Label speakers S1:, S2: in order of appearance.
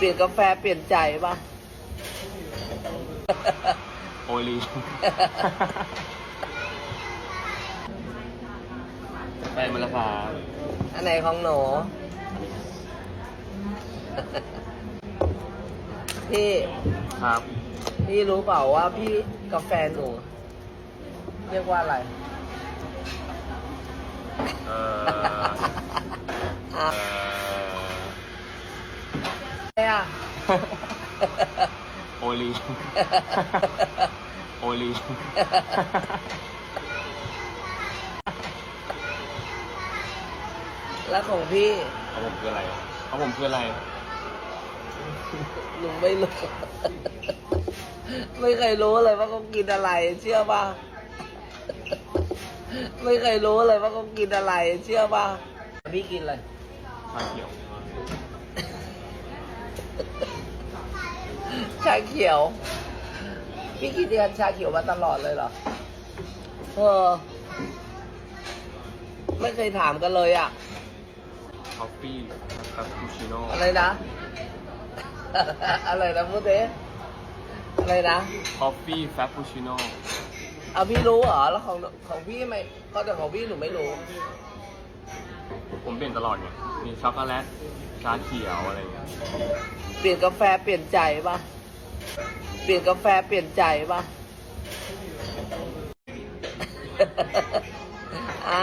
S1: เปลี่ยนกาแฟเปลี่ยนใจป่ะ
S2: โอลีไปมาแล้วครับ
S1: อันไหนของหนูพี่
S2: ครับ
S1: พี่รู้เปล่าว่าพี่กาแฟหนูเรียกว่าอะไร
S2: เอ่อ
S1: อะ
S2: เอ่อ
S1: อะไรอะ
S2: โอลี โอลี
S1: แล้วของพี่
S2: เขาผมคืออะไรเขาผมคืออะไร
S1: หนูไม่รู้ ไม่เคยรู้เลยว่าเขากินอะไร เชื่อป่ะ ไม่เคยรู้เลยว่าเขากินอะไร เชื่อป่ะ พี่กินอะไร
S2: ชาเขียว
S1: ชาเขียว พี่กินเดือนชาเขียวมาตลอดเลยเหรอ เออ ไม่เคยถามกันเลยอะ
S2: คอฟฟี่คาปูชิโน่
S1: อะไรนะ อะไรนะพูดเด้อะไรนะ
S2: คอฟฟี่แฟปูชิโน่
S1: เอาพี่รู้เหรอ แล้วของของพี่ไม่ก็แต่ของพี่หนูไม่รู้
S2: ผมเปลี่ยนตลอดไงมีช็อกโกแลตชาเขียวอะไรอย่างเงี้ย
S1: เปลี่ยนกาแฟเปลี่ยนใจป่ะ เปลี่ยนกาแฟเปลี่ยนใจป่ะอะ